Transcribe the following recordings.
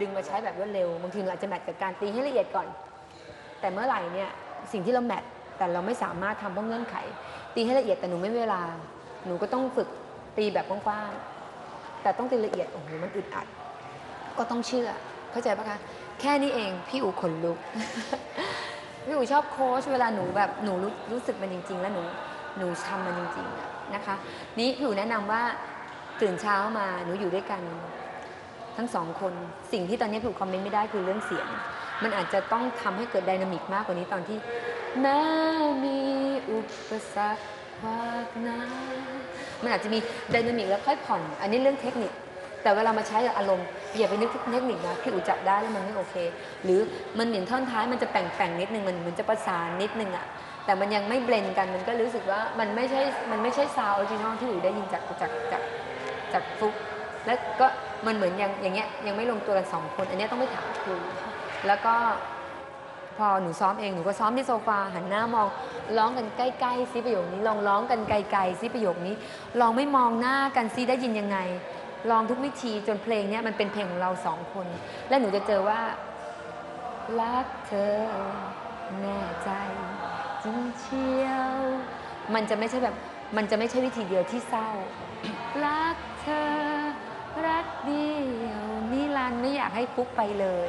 ดึงมาใช้แบบรวดเร็วบางทีเราอาจจะแมทกับการตีให้ละเอียดก่อน แต่เมื่อไหร่เนี่ยสิ่งที่เราแมทแต่เราไม่สามารถทำเพราะเงื่อนไข ตีให้ละเอียดแต่หนูไม่เวลา หนูก็ต้องฝึกตีแบบกว้างๆแต่ต้องตีละเอียดโอ้โหมันอึดอัด ก็ต้องเชื่อเข้าใจปะคะแค่นี้เองพี่อูขนลุกพี่อูชอบโค้ชเวลาหนูแบบหนูรู้รู้สึกมันจริง ๆ แล้วหนูหนูทำมันจริงๆนะคะ นี่พี่อูแนะนำว่าตื่นเช้ามาหนูอยู่ด้วยกัน ทั้งสองคน สิ่งที่ตอนนี้พี่อูคอมเมนต์ไม่ได้คือเรื่องเสียง มันอาจจะต้องทำให้เกิดไดนามิกมากกว่านี้ตอนที่แม้มีอุปสรรควากหน้ามันอาจจะมีไดนามิกแล้วค่อยผ่อน อันนี้เรื่องเทคนิค แต่เวลามาใช้กับอารมณ์อย่าไปนึกเทคนิคนะพี่อูจับได้แล้วมันไม่โอเค หรือมันเหมือนท่อนท้ายมันจะแป่งๆนิดนึงมันเหมือนจะประสานนิดนึงอะแต่มันยังไม่เบลนกันมันก็รู้สึกว่ามันไม่ใช่มันไม่ใช่ซาวออริจินอลที่อูได้ยินจากจากจากจากฟุก แล้วก็มันเหมือนยังอย่างเงี้ยยังไม่ลงตัวกันสองคน อันเนี้ยต้องไปถามครูแล้วก็พอหนูซ้อมเองหนูก็ซ้อมที่โซฟาหันหน้ามองร้องกันใกล้ๆซิประโยคนี้ ลองร้องกันไกลๆซิประโยคนี้ ลองไม่มองหน้ากันซิได้ยินยังไง ลองทุกวิธีจนเพลงเนี้ยมันเป็นเพลงของเราสองคน และหนูจะเจอว่ารักเธอแน่ใจจริงเชียวมันจะไม่ใช่แบบมันจะไม่ใช่วิธีเดียวที่เศร้ารักเธอ เดียวนิรันดร์ไม่อยากให้ฟุกไปเลย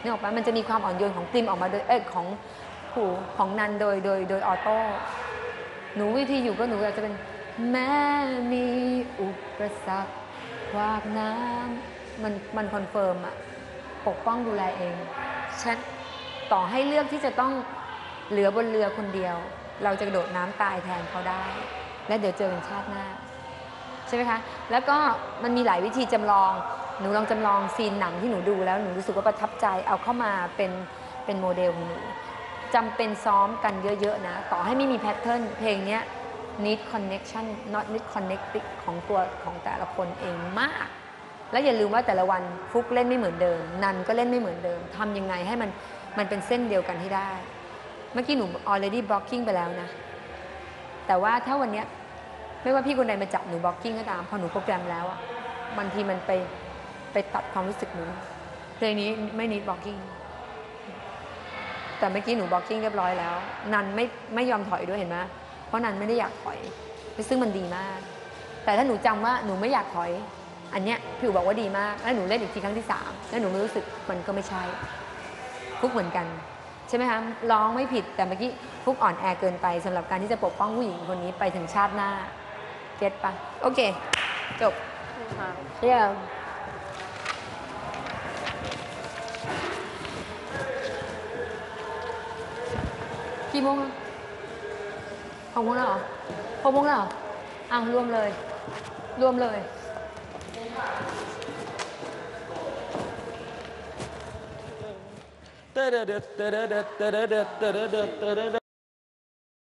นึกออกปะมันจะมีความอ่อนโยนของกลิมออกมาโดยเออของผูของนันโดยโดยโดยออโต้หนูวิธีอยู่ก็หนูอยากจะเป็นแม้มีอุปสรรคขวากน้ำมันมันคอนเฟิร์มอะปกป้องดูแลเองฉันต่อให้เลือกที่จะต้องเหลือบนเรือคนเดียว เราจะกระโดดน้ำตายแทนเขาได้ และเดี๋ยวเจอกันชาติหน้า ใช่ไหมคะ แล้วก็มันมีหลายวิธีจำลอง หนูลองจำลองซีนหนังที่หนูดูแล้วหนูรู้สึกว่าประทับใจ เอาเข้ามาเป็นเป็นโมเดลของหนูจำเป็นซ้อมกันเยอะ ๆ นะ ต่อให้ไม่มีแพทเทิร์นเพลงเนี้ย need connection not need connected ของตัวของแต่ละคนเองมาก แล้วอย่าลืมว่าแต่ละวันฟุกเล่นไม่เหมือนเดิม นันก็เล่นไม่เหมือนเดิมทำยังไงให้มันมันเป็นเส้นเดียวกันให้ได้ เมื่อกี้หนู already blocking ไปแล้วนะ แต่ว่าถ้าวันเนี้ย ไม่ว่าพี่คนใดมาจับหนูบล็อกกิ้งก็ตามพอหนูโปรแกรมแล้วอะบางทีมันไปไปตัดความรู้สึกหนูเพลงนี้ไม่นิดบล็อกกิ้งแต่เมื่อกี้หนูบล็อกกิ้งเรียบร้อยแล้ว นันไม่ไม่ยอมถอยด้วยเห็นไหมเพราะนันไม่ได้อยากถอยซึ่งมันดีมาก แต่ถ้าหนูจำว่าหนูไม่อยากถอย อันเนี้ยพี่อูบอกว่าดีมากแล้วหนูเล่นอีกทีครั้งที่สามแล้วหนูไม่รู้สึกมันก็ไม่ใช่ฟุกเหมือนกันใช่ไหมคะร้องไม่ผิดแต่เมื่อกี้ฟุกอ่อนแอเกินไปสำหรับการที่จะปกป้องผู้หญิงคนนี้ไปถึงชาติหน้า เก็ตปะโอเค จบค่ะเรียบกี่โมงอะหกโมงแล้วเหรอหกโมงแล้วเหรออ้าวรวมเลย รวมเลยเตเดเดเตเดเดเตเดเดเตเดเดเตเดเด